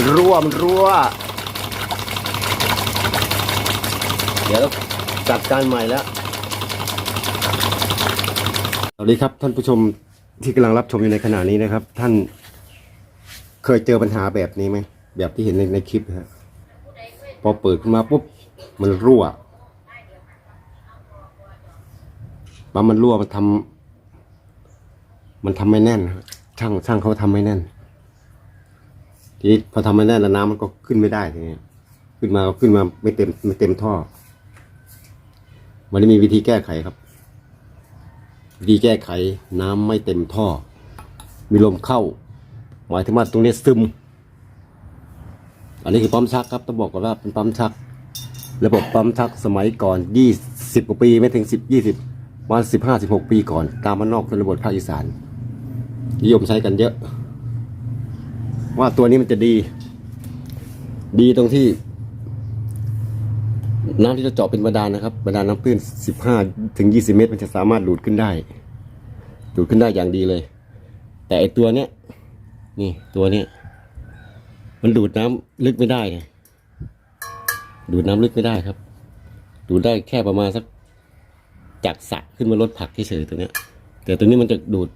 มันรั่วมันรั่ว เดี๋ยวจัดการใหม่แล้วสวัสดีครับท่านผู้ชมที่กำลังรับชมอยู่ในขณะนี้นะครับ ท่านเคยเจอปัญหาแบบนี้ไหม แบบที่เห็นในในคลิปฮะพอเปิดขึ้นมาปุ๊บมันรั่วปั๊มมันรั่วมันทำมันทำไม่แน่นช่างช่างเขาทำไม่แน่น ทีนี้พอทำไม่แน่นแล้วน้ำมันก็ขึ้นไม่ได้ทีนี้ขึ้นมาก็ขึ้นมาไม่เต็มไม่เต็มท่อ มันได้มีวิธีแก้ไขครับ วิธีแก้ไขน้ำไม่เต็มท่อ มีลมเข้า หมายถึงว่าตรงนี้ซึม อันนี้คือปั๊มชักครับต้องบอกก่อนว่าเป็นปั๊มชัก ระบบปั๊มชักสมัยก่อนยี่สิบกว่าปีไม่ถึงสิบยี่สิบวันสิบห้าสิบหกปีก่อน ตามมานนอกชนบทภาคอีสานนิยมใช้กันเยอะ ว่าตัวนี้มันจะดี ดีตรงที่ น้ำที่เราเจาะเป็นบาดาลนะครับบาดาลน้ำตื้น15ถึง20เมตร มันจะสามารถดูดขึ้นได้ ดูดขึ้นได้อย่างดีเลย แต่ไอตัวเนี้ยนี่ตัวเนี้ยมันดูดน้ำลึกไม่ได้ไงดูดน้ำลึกไม่ได้ครับ ดูดได้แค่ประมาณสักจากสระขึ้นมาลดผักเฉยๆตัวเนี้ย แต่ตัวนี้มันจะดูด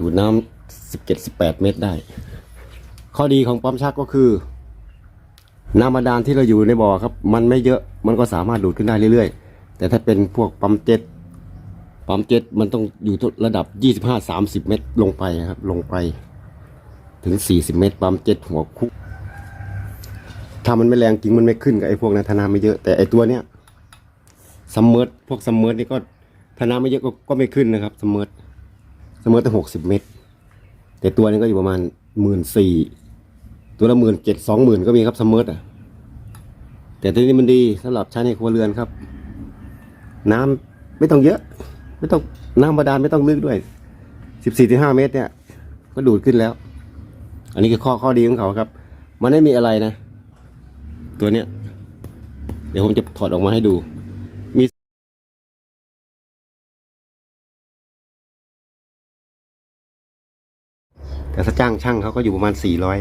ดูดน้ำ 17 18 เมตรได้ ข้อดีของปั๊มชักก็คือ น้ำบาดาลที่เราอยู่ในบ่อครับ มันไม่เยอะมันก็สามารถดูดขึ้นได้เรื่อยๆ แต่ถ้าเป็นพวกปั๊มเจ็ตปั๊มเจ็ตมันต้องอยู่ระดับ 25-30 เมตรลงไปครับ ลงไปถึง 40 เมตร ปั๊มเจ็ตหัวคุกถ้ามันไม่แรงจริงมันไม่ขึ้นกับไอ้พวกนั้นถ้าไม่เยอะแต่ไอ้ตัวเนี้ยซัมเมอร์พวกซัมเมอร์นี่ก็ถ้าไม่เยอะก็ก็ไม่ขึ้นนะครับซัมเมอร์ซัมเมอร์ตั้ง60เมตร แต่ตัวนี้ก็อยู่ประมาณหมื่นสี่ตัวละหมื่นเจ็ดสองหมื่นก็มีครับสมมติอะ แต่ตัวนี้มันดีสำหรับใช้ในครัวเรือนครับ น้ำไม่ต้องเยอะ ไม่ต้องน้ำบาดาลไม่ต้องลึกด้วยสิบสี่ถึงห้าเมตรเนี่ย ก็ดูดขึ้นแล้ว อันนี้คือข้อข้อดีของเขาครับ มันไม่มีอะไรนะ ตัวเนี้ย เดี๋ยวผมจะถอดออกมาให้ดู แต่ถ้าจ้างช่างเขาก็อยู่ประมาณสี่ร้อย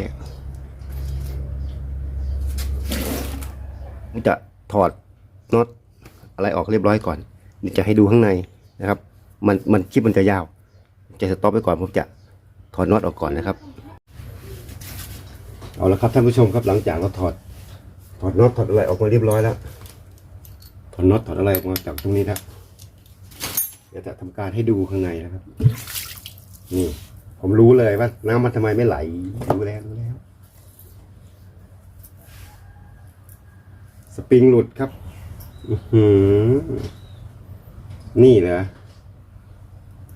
จะถอดน็อตอะไรออกเรียบร้อยก่อนเดี๋ยวจะให้ดูข้างในนะครับ มันมันคลิปมันจะยาว จะสต็อปไปก่อนผมจะถอดน็อตออกก่อนนะครับ เอาละครับท่านผู้ชมครับหลังจากเราถอด ถอดน็อตถอดอะไรออกมาเรียบร้อยแล้ว ถอดน็อตถอดอะไรออกมาจากตรงนี้แล้วเดี๋ยวจะทำการให้ดูข้างในนะครับ นี่ ผมรู้เลยว่าน้ำมันทำไมไม่ไหลรู้แล้วรู้แล้ว สปริงหลุดครับอือนี่เหรอ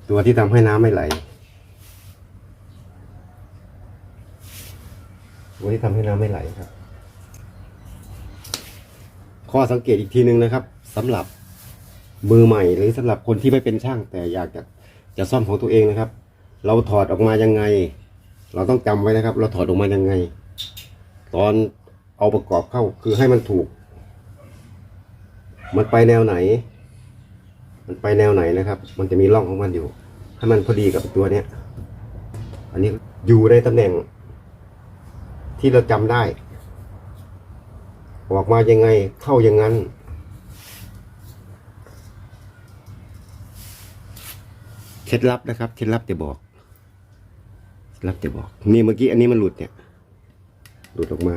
ตัวที่ทำให้น้ำไม่ไหล ตัวที่ทำให้น้ำไม่ไหลครับ ข้อสังเกตอีกทีหนึ่งนะครับสำหรับมือใหม่หรือสำหรับคนที่ไม่เป็นช่าง แต่อยากจะจะซ่อมของตัวเองนะครับ เราถอดออกมายังไง เราต้องจำไว้นะครับ เราถอดออกมายังไง ตอนเอาประกอบเข้าคือให้มันถูก มันไปแนวไหน มันไปแนวไหนนะครับ มันจะมีร่องของมันอยู่ ให้มันพอดีกับตัวเนี้ย อันนี้อยู่ในตำแหน่ง ที่เราจำได้ ออกมายังไงเข้าอย่างนั้นเคล็ดลับนะครับ เคล็ดลับจะบอก เคล็ดลับจะบอก นี่เมื่อกี้อันนี้มันหลุดเนี่ย หลุดออกมา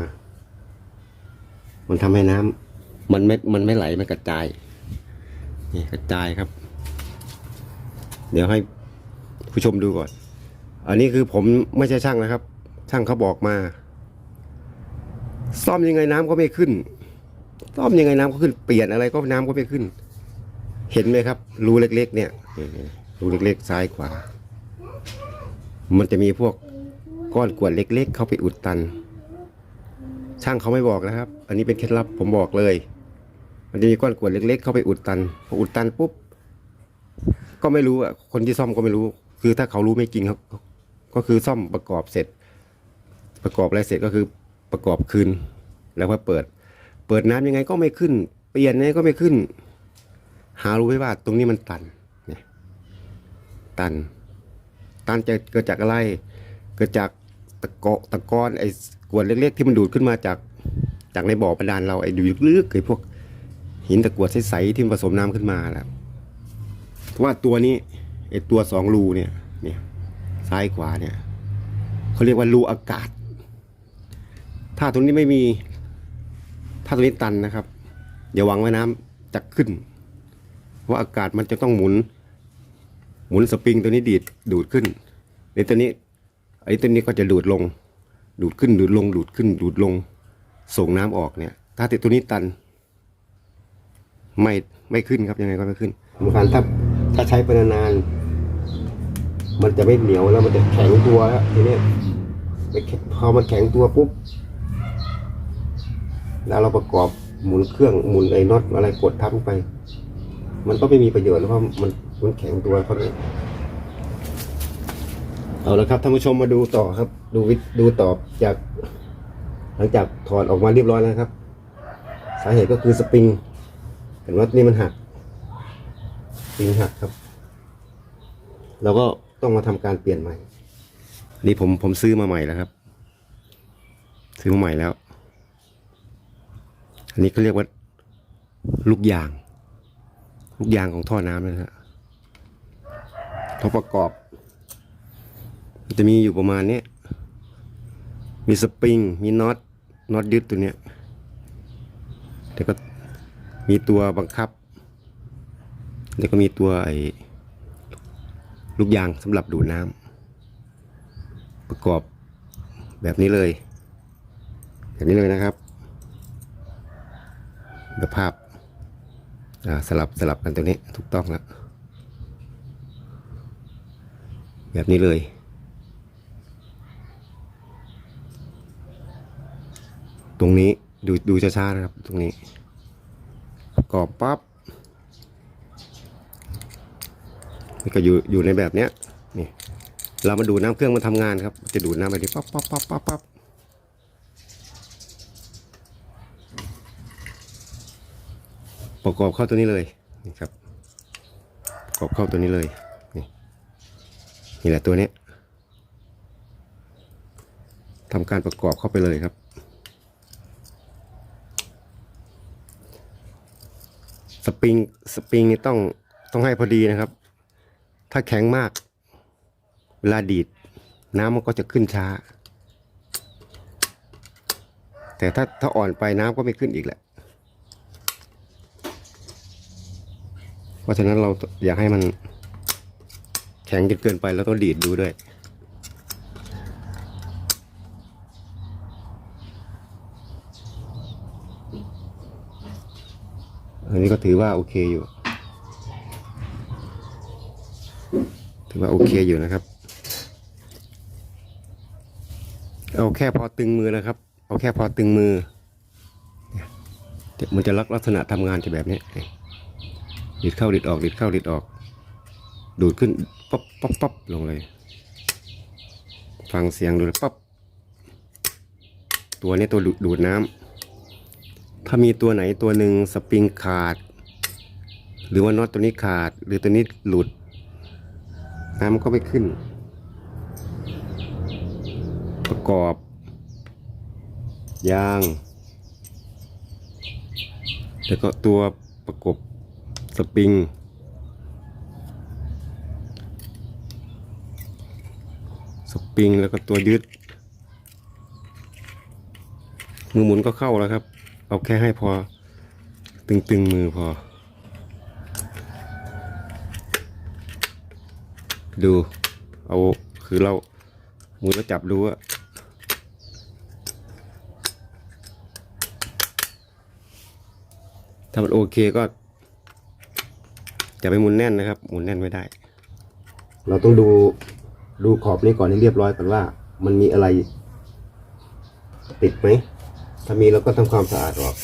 มันทำให้น้ำมันไม่ มันไม่ไหล มันกระจาย นี่กระจายครับ เดี๋ยวให้ผู้ชมดูก่อน อันนี้คือผมไม่ใช่ช่างนะครับ ช่างเขาบอกมา ซ่อมยังไงน้ำก็ไม่ขึ้น ซ่อมยังไงน้ำก็ขึ้น เปลี่ยนอะไรก็น้ำก็ไม่ขึ้น เห็นไหมครับ รูเล็ก ๆ เนี่ย รูเล็กๆซ้ายขวา มันจะมีพวกก้อนกวดเล็ก ๆ เข้าไปอุดตัน ช่างเขาไม่บอกนะครับ อันนี้เป็นเคล็ดลับผมบอกเลย มันจะมีก้อนกวดเล็ก ๆ เข้าไปอุดตันพออุดตันปุ๊บก็ไม่รู้อะคนที่ซ่อมก็ไม่รู้ คือถ้าเขารู้ไม่จริงเขาก็คือซ่อมประกอบเสร็จ ประกอบอะไรเสร็จก็คือประกอบคืน แล้วก็เปิด เปิดน้ำยังไงก็ไม่ขึ้น เปลี่ยนยังไงก็ไม่ขึ้น หารู้ไหมว่าตรงนี้มันตันเนี่ยตัน ตันจะเกิดจากอะไร เกิดจากตะกอตะกอนไอ้กวดเล็กๆ ที่มันดูดขึ้นมาจากจากในบ่อบาดาลเราไอ้ดูลึกๆไอ้พวกหินตะกวดใสๆที่ผสมน้ำขึ้นมาแหละเพราะว่าตัวนี้ไอ้ตัวสองรูเนี่ยเนี่ยซ้ายขวาเนี่ยเขาเรียกว่ารูอากาศ ถ้าตรงนี้ไม่มี ถ้าตรงนี้ตันนะครับอย่าหวังว่าน้ำจะขึ้นเพราะอากาศมันจะต้องหมุน หมุนสปริงตัวนี้ดีดดูดขึ้นในตัวนี้ไอ้ตัวนี้ก็จะดูดลง ดูดขึ้นดูดลง ดูดขึ้นดูดลง ส่งน้ำออกเนี่ย ถ้าติดตัวนี้ตัน ไม่ไม่ขึ้นครับยังไงก็ไม่ขึ้นสำคัญถ้าถ้าใช้ไปนานๆมันจะไม่เหนียวแล้วมันจะแข็งตัวแล้วทีนี้พอมันแข็งตัวปุ๊บแล้วเราประกอบหมุนเครื่องหมุนไอ้น็อตอะไรกดทับลงไป มันก็ไม่มีประโยชน์เพราะมัน มันแข็งตัวเขาเลยเอาละครับท่านผู้ชมมาดูต่อครับ ดูวิดูต่อจาก หลังจากถอดออกมาเรียบร้อยแล้วครับ สาเหตุก็คือสปริงเห็นว่านี่มันหักสปริงหักครับเราก็ต้องมาทำการเปลี่ยนใหม่ นี่ผมผมซื้อมาใหม่แล้วครับ ซื้อมาใหม่แล้ว อันนี้เขาเรียกว่า ลูกยาง ลูกยางของท่อน้ำนะฮะ ท่อประกอบ จะมีอยู่ประมาณนี้ มีสปริง มีน็อต น็อตยึดตัวเนี้ยแล้วก็มีตัวบังคับ แล้วก็มีตัวไอ้ลูกยางสำหรับดูดน้ำประกอบแบบนี้เลย แบบนี้เลยนะครับแบบภาพสลับสลับกันตัวนี้ถูกต้องแล้ว แบบนี้เลย ตรงนี้ดูดูช้าๆนะครับ ตรงนี้ประกอบปั๊บก็อยู่อยู่ในแบบเนี้ยนี่เรามาดูน้ำเครื่องมันทำงานครับ จะดูดน้ำแบบนี้ปั๊บปั๊บปั๊บปั๊บปั๊บประกอบเข้าตัวนี้เลยนี่ครับประกอบเข้าตัวนี้เลย นี่แหละตัวนี้ทำการประกอบเข้าไปเลยครับ สปริงสปริงนี่ต้องต้องให้พอดีนะครับ ถ้าแข็งมาก เวลาดีด น้ำมันก็จะขึ้นช้า แต่ถ้าถ้าอ่อนไปน้ำก็ไม่ขึ้นอีกแหละ เพราะฉะนั้นเราอยากให้มัน แข็งจนเกินไปแล้วต้องดีดดูด้วย อันนี้ก็ถือว่าโอเคอยู่ ถือว่าโอเคอยู่นะครับ เอาแค่พอตึงมือนะครับ เอาแค่พอตึงมือเดี๋ยวมันจะลักลักษณะทำงานจะแบบนี้ดิดเข้าดิดออกดิดเข้าดิดออก ดูดขึ้นปั๊บปั๊บปั๊บลงเลย ฟังเสียงดูเลยปั๊บตัวนี้ตัวดูดูดน้ำถ้ามีตัวไหนตัวหนึ่งสปริงขาด หรือว่าน็อตตัวนี้ขาด หรือตัวนี้หลุด น้ำมันก็ไม่ขึ้น ประกอบ ยาง แล้วก็ตัวประกบสปริง ส ปิงแล้วก็ตัวยึด มือหมุนก็เข้าแล้วครับ เอาแค่ให้พอ ตึงๆมือพอ ดู เอาคือเรามือเราจับดูอะถ้ามันโอเคก็จะไปหมุนแน่นนะครับ หมุนแน่นไม่ได้ เราต้องดู ดูขอบนี้ก่อนให้เรียบร้อยก่อนว่า มันมีอะไร ติดไหม ถ้ามีเราก็ทำความสะอาดออก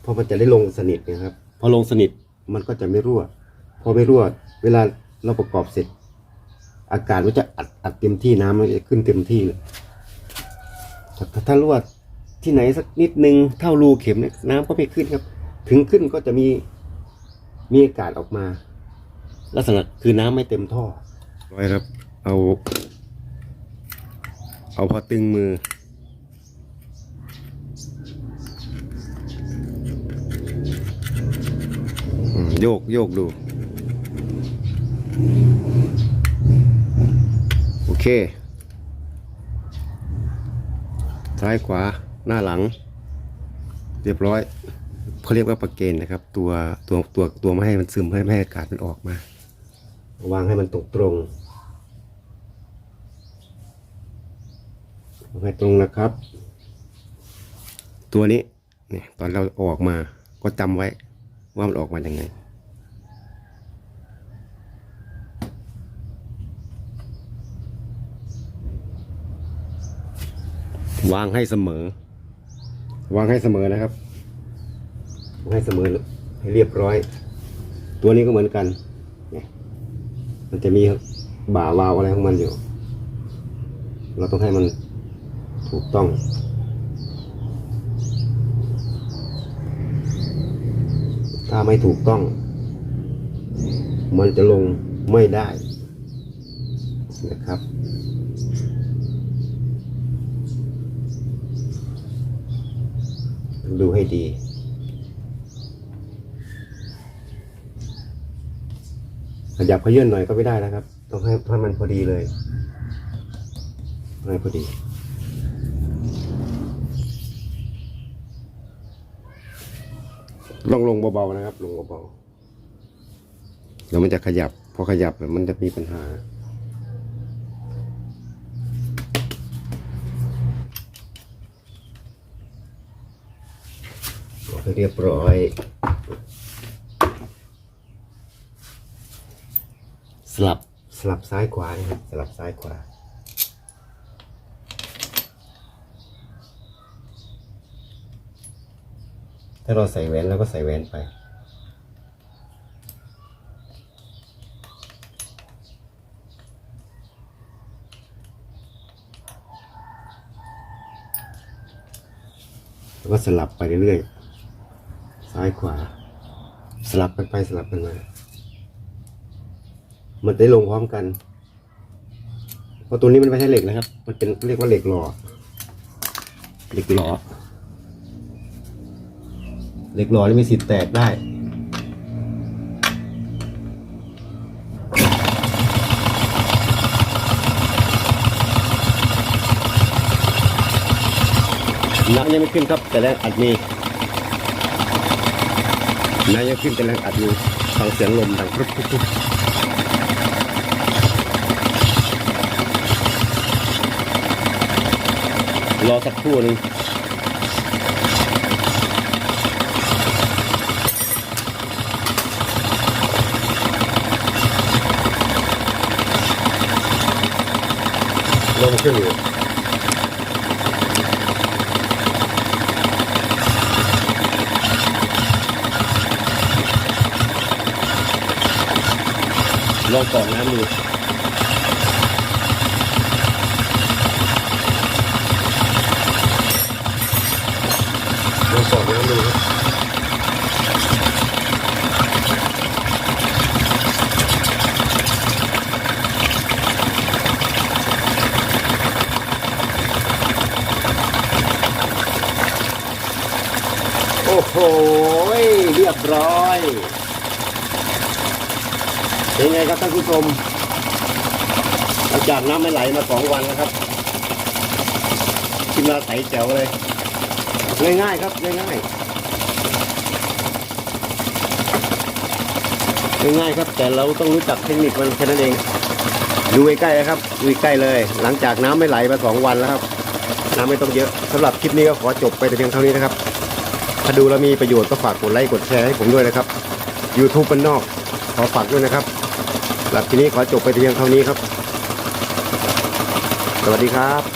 เพราะมันจะได้ลงสนิทนะครับ พอลงสนิทมันก็จะไม่รั่ว พอไม่รั่ว เวลาเราประกอบเสร็จ อากาศมันจะอัดอัดเต็มที่น้ำมันจะขึ้นเต็มที่เลยถ้าถ้ารั่วที่ไหนสักนิดนึงเท่ารูเข็มเนี่ยน้ำก็ไม่ขึ้นครับ ถึงขึ้นก็จะมีมีอากาศออกมา ลักษณะคือน้ำไม่เต็มท่อ ไว้ครับ เอา เอาพอตึงมือ โยกโยกดู โอเค ซ้ายขวาหน้าหลัง เรียบร้อยเขาเรียกว่าประเกนนะครับ ตัวตัวตัวตัวไม่ให้มันซึมให้ไม่ให้อากาศมันออกมา วางให้มันตรงตรงวางให้ตรงนะครับ ตัวนี้เนี่ยตอนเราออกมาก็จำไว้ว่ามันออกมาอย่างไงวางให้เสมอ วางให้เสมอนะครับวางให้เสมอให้เรียบร้อย ตัวนี้ก็เหมือนกันเนี่ย มันจะมีบ่าวาวอะไรของมันอยู่ เราต้องให้มันถูกต้องถ้าไม่ถูกต้อง มันจะลงไม่ได้นะครับ ดูให้ดี ขยับขยื่นหน่อยก็ไม่ได้นะครับ ต้องให้ให้มันพอดีเลยให้พอดีลงลงเบาๆนะครับ ลงเบาๆเดี๋ยวมันจะขยับ พอขยับมันจะมีปัญหาโอเคเรียบร้อย สลับสลับซ้ายขวานะครับสลับซ้ายขวา ถ้าเราใส่แหวนเราก็ใส่แหวนไป แล้วก็สลับไปเรื่อยๆซ้ายขวา สลับกันไปสลับกันมา มันได้ลงพร้อมกัน เพราะตัวนี้มันไม่ใช่เหล็กนะครับ มันเป็นเรียกว่าเหล็กหล่อเหล็กหล่อเหล็กหล่อนี่มีสิทธิ์แตกได้น้ำยังไม่ขึ้นครับ แต่แรงอัดมีน้ำยังขึ้นแต่แรงอัดมีฟังเสียงลมดังพรุบพรุบ รุบรอสักครู่หนึงลมขึ้นอยู่ลองกรอกน้ำดูลองกรอกน้ำดูครับโอ้โหเรียบร้อย เป็นไงครับท่านผู้ชมหลังจากน้ำไม่ไหลมาสองวันแล้วครับกินมาใสแจ๋วเลย ง่ายๆครับง่ายๆง่ายๆครับ แต่เราต้องรู้จักเทคนิคมันแค่นั้นเอง ดูใกล้ๆนะครับดูใกล้เลย หลังจากน้ำไม่ไหลมาสองวันแล้วครับ น้ำไม่ต้องเยอะสำหรับคลิปนี้ก็ขอจบไปแต่เพียงเท่านี้นะครับ ถ้าดูแล้วมีประโยชน์ก็ฝากกดไลค์กดแชร์ให้ผมด้วยนะครับ YouTube เป็นนอก ขอฝากด้วยนะครับหลับทีนี้ขอจบไปเพียงเท่านี้ครับ สวัสดีครับ